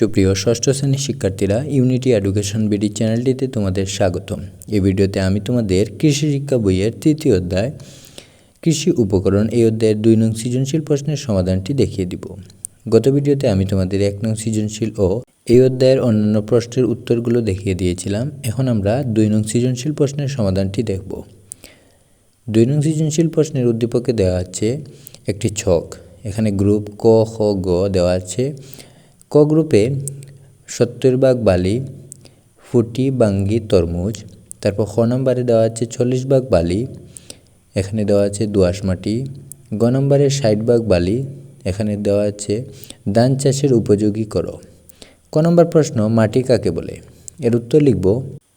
সুপ্রিয় ষষ্ঠ শ্রেণির শিক্ষার্থীরা ইউনিটি এডুকেশন বিডি চ্যানেলটিতে তোমাদের স্বাগতম। এই ভিডিওতে আমি তোমাদের কৃষি শিক্ষা বইয়ের তৃতীয় অধ্যায়, কৃষি উপকরণ এই অধ্যায়ের দুই নং সৃজনশীল প্রশ্নের সমাধানটি দেখিয়ে দিব। গত ভিডিওতে আমি তোমাদের এক নং সৃজনশীল ও এই অধ্যায়ের অন্যান্য প্রশ্নের উত্তরগুলো দেখিয়ে দিয়েছিলাম। এখন আমরা দুই নং সৃজনশীল প্রশ্নের সমাধানটি দেখব। দুই নং সৃজনশীল প্রশ্নের উদ্দীপকে দেওয়া আছে একটি ছক। এখানে গ্রুপ ক, খ, গ দেওয়া আছে। ক গ্রুপে সত্তর ভাগ বালি, ফুটি বাঙ্গি তরমুজ, তারপর খ নম্বরে দেওয়া আছে চল্লিশ ভাগ বালি, এখানে দেওয়া আছে দোআঁশ মাটি গ নম্বরে ষাট ভাগ বালি, এখানে দেওয়া আছে ধান চাষের উপযোগী করো। ক নম্বর প্রশ্ন, মাটি কাকে বলে? এর উত্তর লিখব,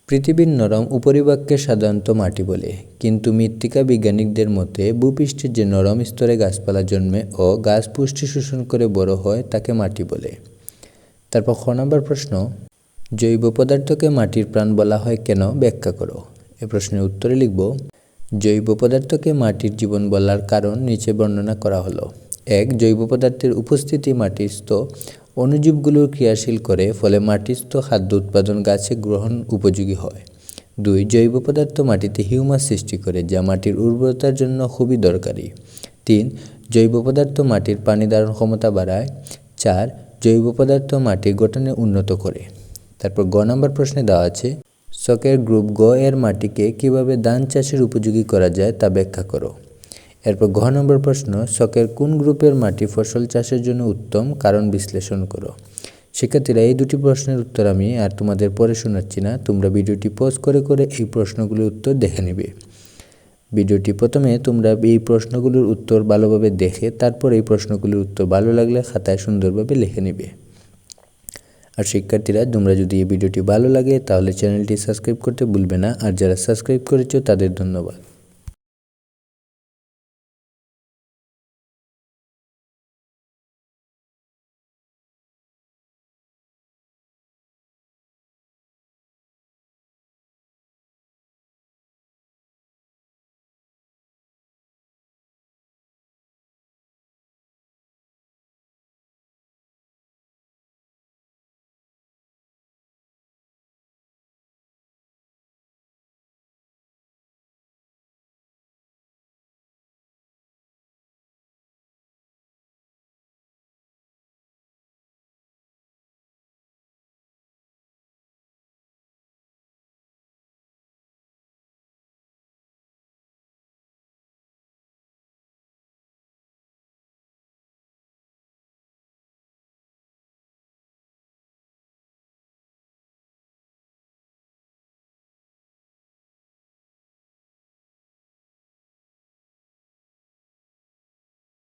পৃথিবীর নরম উপরিভাগকে সাধারণত মাটি বলে, কিন্তু মৃত্তিকা বিজ্ঞানিকদের মতে ভূপৃষ্ঠের যে নরম স্তরে গাছপালা জন্মে ও গাছ পুষ্টি শোষণ করে বড় হয়, তাকে মাটি বলে। তারপর খ নম্বর প্রশ্ন, জৈব পদার্থকে মাটির প্রাণ বলা হয় কেন? ব্যাখ্যা করো। এ প্রশ্নের উত্তরে লিখব, জৈব পদার্থকে মাটির জীবন বলার কারণ নিচে বর্ণনা করা হলো। এক, জৈব পদার্থের উপস্থিতি মাটির মাটিস্থ অণুজীবগুলোর ক্রিয়াশীল করে, ফলে মাটিস্থ খাদ্য উৎপাদন গাছে গ্রহণ উপযোগী হয়। দুই, জৈব পদার্থ মাটিতে হিউমাস সৃষ্টি করে, যা মাটির উর্বরতার জন্য খুবই দরকারি। তিন, জৈব পদার্থ মাটির পানি ধারণ ক্ষমতা বাড়ায়। চার জৈব পদার্থ মাটির গঠনে উন্নত করে। তারপর গ নম্বর প্রশ্নে দেওয়া আছে শকের গ্রুপ গ এর মাটিকে কীভাবে ধান চাষের উপযোগী করা যায় তা ব্যাখ্যা করো। এরপর ঘ নম্বর প্রশ্ন শকের কোন গ্রুপের মাটি ফসল চাষের জন্য উত্তম কারণ বিশ্লেষণ করো। শিক্ষার্থীরা এই দুটি প্রশ্নের উত্তর আমি আর তোমাদের পরে শোনাচ্ছি না, তোমরা ভিডিওটি পজ করে করে এই প্রশ্নগুলির উত্তর দেখে নেবে। ভিডিওটি প্রথমে তোমরা এই প্রশ্নগুলোর উত্তর ভালোভাবে দেখে তারপর এই প্রশ্নগুলোর উত্তর ভালো লাগলে খাতায় সুন্দরভাবে লিখে নেবে। আর শিক্ষার্থীরা, তোমরা যদি এই ভিডিওটি ভালো লাগে তাহলে চ্যানেলটি সাবস্ক্রাইব করতে ভুলবে না। আর যারা সাবস্ক্রাইব করেছ তাদের ধন্যবাদ।